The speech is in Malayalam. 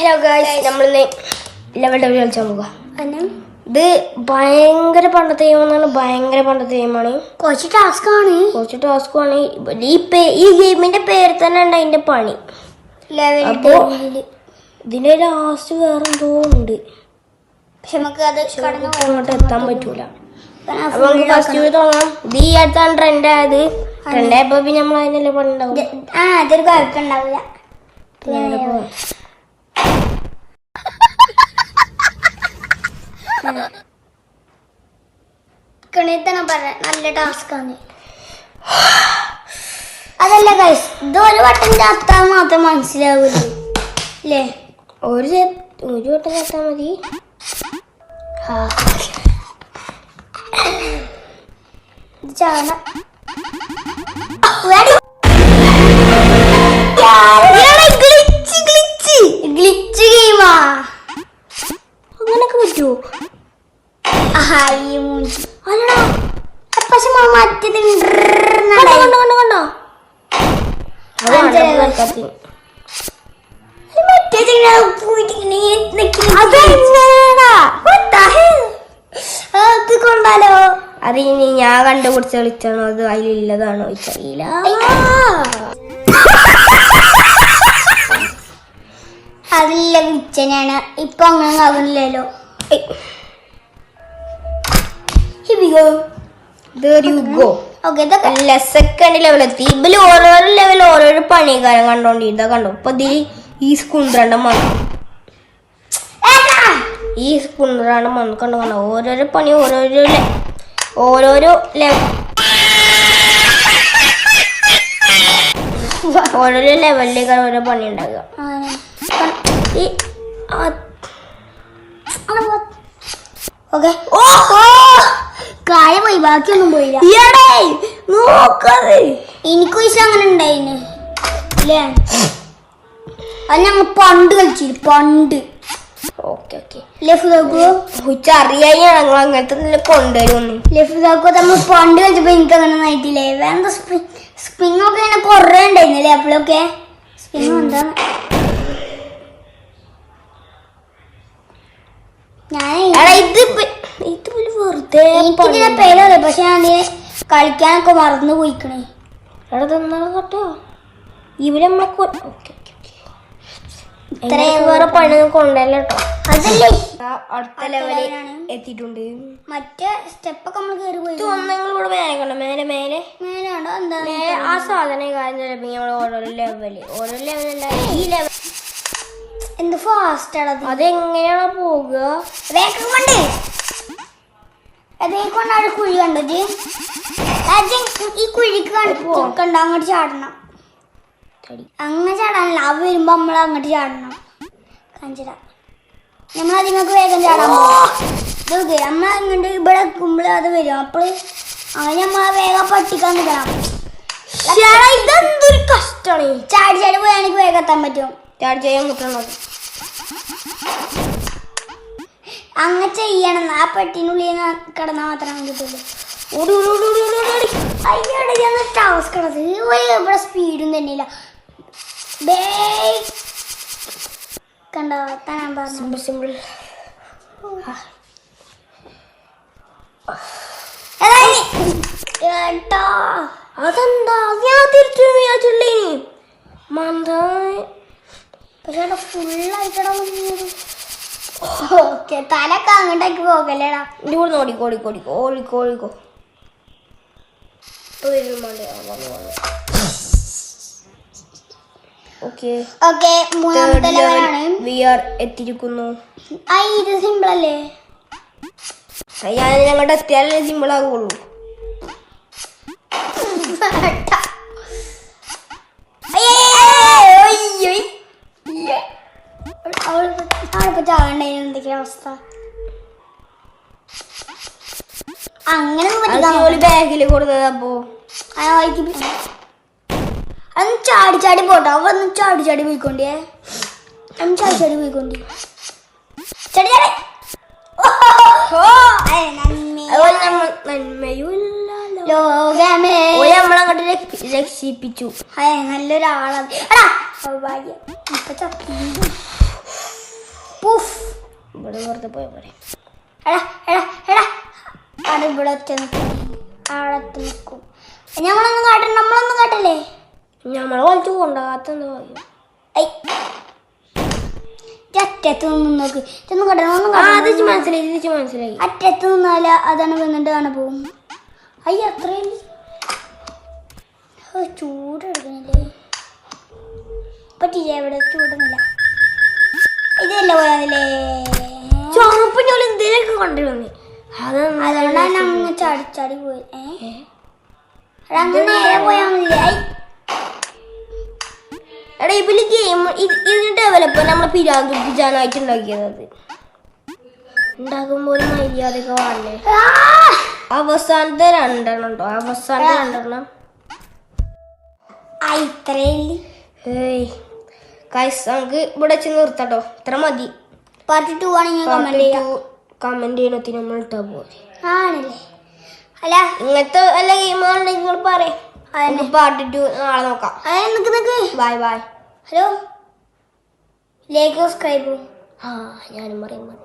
ഹലോ ഗായ്സ് നമ്മളിന്ന് ലെവൽ ഡബിൾ കളിച്ചാൽ പോകാം ഇത് ഭയങ്കര പണ്ടത്തെ ഗെയിമാണ് ഭയങ്കര പണ്ടത്തെ ഗെയിമാണ് കുറച്ച് ടാസ്ക് ആണ്. കുറച്ച് ടാസ്ക് ഈ ഈ ഗെയിമിന്റെ പേര് തന്നെ ഉണ്ട് അതിന്റെ പണി. ലെവൽ അപ്പോ ഇതിന്റെ ലാസ്റ്റ് വേറെ എന്തോ ഉണ്ട്. പക്ഷെ നമുക്ക് അത് അങ്ങോട്ട് എത്താൻ പറ്റൂല. അപ്പൊ നമുക്ക് ഫസ്റ്റ് തുടങ്ങാം. ഇത് ഈ അടുത്താണ് ട്രെൻഡ് ആയത്. ട്രെൻഡ് ആയപ്പോ പിന്നെ നമ്മൾ അതിനെല്ലാം പണി ഉണ്ടാവും ആ അതൊരു കുഴപ്പമുണ്ടാവില്ല. കണിത്തന്നെ പറ നല്ല ടാസ്ക് ആണ്. അതല്ല ഗൈസ് ഇത് ഒരു വട്ടം ചാത്താൻ മാത്രം മനസ്സിലാവൂലേ അല്ലേ ഒരു ഒരു വട്ടം ചാത്താൻ മതി. ഇത് കൊണ്ടാലോ അത് ഇനി ഞാൻ കണ്ടുപിടിച്ച് കളിച്ചാണോ അത് അതിലുള്ളതാണോ അറിയില്ല അതില്ല വിച്ചനാണ് ഇപ്പൊ അങ്ങനെ ആകുന്നില്ലല്ലോ യുഗോ ഓക്കെ ഇതൊക്കെ അല്ല സെക്കൻഡ് ലെവൽ എത്തി. ഇതിൽ ഓരോരോ ലെവൽ ഓരോരോ കണ്ടോ ഇതാ കണ്ടോ? ഇപ്പൊ ഇതിൽ ഈ കുന്ത്രണ്ടം വന്നു ഈ കുന്ത്രണ്ടം വന്നു കണ്ടോ? കണ്ടോ? ഓരോരോ പണി ഓരോരോ ഓരോരോ ലെവൽ ഓരോരോ ലെവലിലേക്ക് ഓരോ പണി ഉണ്ടാകുക ഈ ഓക്കെ. ഓ! കാര്യം പോയി ബാക്കിയൊന്നും പോയില്ല. എനിക്കും ഇഷ്ടം അങ്ങനെ ഉണ്ടായിന്. അല്ലേ അത് ഞങ്ങൾ പണ്ട് കളിച്ചില്ല പണ്ട്. Okay okay. ലഫുദാക്കോ ഉച്ചറിയായി ഞങ്ങൾ അങ്ങനത്തെ എന്തെങ്കിലും കൊണ്ടുവരുമെന്ന്. ലഫുദാക്കോ നമ്മൾ പണ്ട് കളിച്ചപ്പോ എനിക്ക് അങ്ങനെ നയിട്ടില്ലേ വേണ്ട സ്പ്രിങ് സ്പ്രിങ് ഒക്കെ ഇങ്ങനെ കുറേ ഉണ്ടായിരുന്നില്ലേ അപ്പോഴൊക്കെ? സ്പ്രിങ് എന്താ? ഞാൻ ഇത് ഇത് വെറുതെ എനിക്കിതിന്റെ പേരല്ലേ പക്ഷെ ഞാൻ കളിക്കാനൊക്കെ മറന്നു പോയിക്കണേ. എടാ തന്നാണ് കേട്ടോ? ഇവർ നമ്മളെ ഓക്കേ. ഇത്രയും വേറെ പണി കൊണ്ടല്ലോ അതല്ലേ? അടുത്ത ലെവൽ ലെവലാണ്. എത്തിയിട്ടുണ്ട്. മറ്റേ സ്റ്റെപ്പൊക്കെ നമ്മൾ കയറി പോയി. ഒന്നെങ്കിലും കൂടെ മേലെ കണ്ടോ? മേലെ മേലെ? മേലാണ്ടോ എന്താ മേലെ ആ സാധനം കാര്യം നമ്മൾ ഓരോ ലെവൽ ഓരോ ലെവലല്ല ഈ ലെവൽ എന്ത് ഫാസ്റ്റ് ആണ് അതെങ്ങനെയാണ് പോകുക വേഗം കൊണ്ട്. അതേ കൊണ്ടാണ് കുഴി കണ്ടത്? ഈ കുഴിക്ക് കണ്ട അങ്ങോട്ട് ചാടണം. അങ്ങനെ ചാടാനല്ല അവ വരുമ്പോ നമ്മൾ അങ്ങോട്ട് ചാടണം. കാഞ്ചിര നമ്മൾ അതിങ്ങൾക്ക് വേഗം ചാടാൻ പോകും നമ്മൾ അങ്ങോട്ട് ഇവിടെ എത്തുമ്പോൾ അത് വരും. അപ്പോൾ അങ്ങനെ നമ്മൾ വേഗം പട്ടിക്കാൻ നിൽക്കണം ഇതെന്തൊരു കഷ്ടാണ് ചാടി ചാടി പോയാണെങ്കിൽ വേഗം എത്താൻ പറ്റും. ചാടി ചെയ്യാൻ മുട്ടണത് അങ്ങനെ ചെയ്യണം. ആ പെട്ടിനുള്ളിൽ കിടന്നാൽ മാത്രമേ കിട്ടുള്ളൂ ഓടി ഓടി ഓടി ഓടി ഓടി ഓടി. അയ്യോടെ ഞാൻ ടാസ്ക് കിടന്നത് ഇവിടെ സ്പീഡും തന്നെയില്ല. കണ്ടോ? താൻ പറഞ്ഞു. സിമ്പിൾ കേട്ടോ. അതെന്താ? ഞാൻ തിരിച്ചു വിചാരിച്ചില്ലേ മന്ദായി പക്ഷേ ഫുള്ളായിട്ടടാ ഓക്കെ തലക്കെ അങ്ങോട്ടേക്ക് പോകല്ലേടാ. ഇനി കൂടെ ഓടിക്കോ ഓടിക്കോ ഓടിക്കോ ഓടിക്കോ ഓടിക്കോ എത്തിയിരിക്കുന്നു. ഇത് സിമ്പിൾ അല്ലേ? ഞാൻ ഞങ്ങളുടെ എത്തിയാലേ സിമ്പിൾ ആകുള്ളൂ എന്തൊക്കെയാ അവസ്ഥ? അങ്ങനെ ബാഗിൽ കൊടുത്തത് അപ്പോ? ചാടി ചാടി പോട്ടോ. അവ ഒന്ന് ചാടി ചാടി പോയിക്കൊണ്ടേ ചാടി ചാടി പോയിക്കൊണ്ടേ. ചാടി ചാടി. ലോകമേ. നമ്മളങ്ങോട്ട് രക്ഷിപ്പിച്ചു. നല്ലൊരാളാണ് സൗഭാഗ്യം. ഇപ്പൊ ചത്തി ഇവിടെ വെറുതെ പോയ പോലെ എടാ എടാ എടാ. അവിടെ ഇവിടെ ഒറ്റ നിൽക്കും ഞങ്ങളൊന്നും കാട്ടണ്ട നമ്മളൊന്നും കാട്ടില്ലേ? നമ്മളെ കളിച്ച് കൊണ്ടാകാത്തെന്താ പറയും ഐ. അറ്റത്ത് നിന്ന് നോക്ക്. ചെന്ന് കടണം അത് മനസ്സിലായി തിരിച്ച് മനസ്സിലായി. അറ്റത്ത് നിന്നാല അതാണ് വന്നിട്ട് കാണാൻ പോകും അയ്യ അത്രയും ചൂടെടുക്കണില്ലേ പറ്റില്ല ഇവിടെ ചൂടുന്നില്ല. പോയാലേ ചുവപ്പ് ഞാൻ എന്തിനൊക്കെ കൊണ്ടുവന്നു അത് അതുകൊണ്ടാണ് അങ്ങ് ചാടി ചാടി പോയി നേരെ പോയാ എടാ ഗെയിം ഇതിന് ഡെവലപ്പ് നമ്മളെ പിരാന്തിപ്പിച്ചാനായിട്ട് ഉണ്ടാക്കിയത് ഉണ്ടാക്കുമ്പോൾ ഒരു മര്യാദയൊക്കെ വേണ്ടേ! അവസാനത്തെ രണ്ടെണ്ണം ഉണ്ടോ? അവസാനത്തെ രണ്ടെണ്ണം. ഇത്രയല്ലേ ഏയ്. കൈസ് നമുക്ക് ഇവിടെ വെച്ച് നിർത്തട്ടോ. ഇത്ര മതി. പാർട്ട് ടു ആണെങ്കിൽ കമന്റ് കമന്റ് ചെയ്യണത്തിന് നമ്മൾ ഇട്ടാ പോലെ ആണല്ലേ? അല്ല ഇങ്ങനത്തെ വല്ല ഗെയിമുകളുണ്ടെങ്കിൽ നിങ്ങൾ പറയും. അതന്നെ. പാർട്ട് ടു നാളെ നോക്കാം. അതെ നിക്ക് നിക്ക് bye bye hello? Like subscribe ആ ഞാനും പറയും.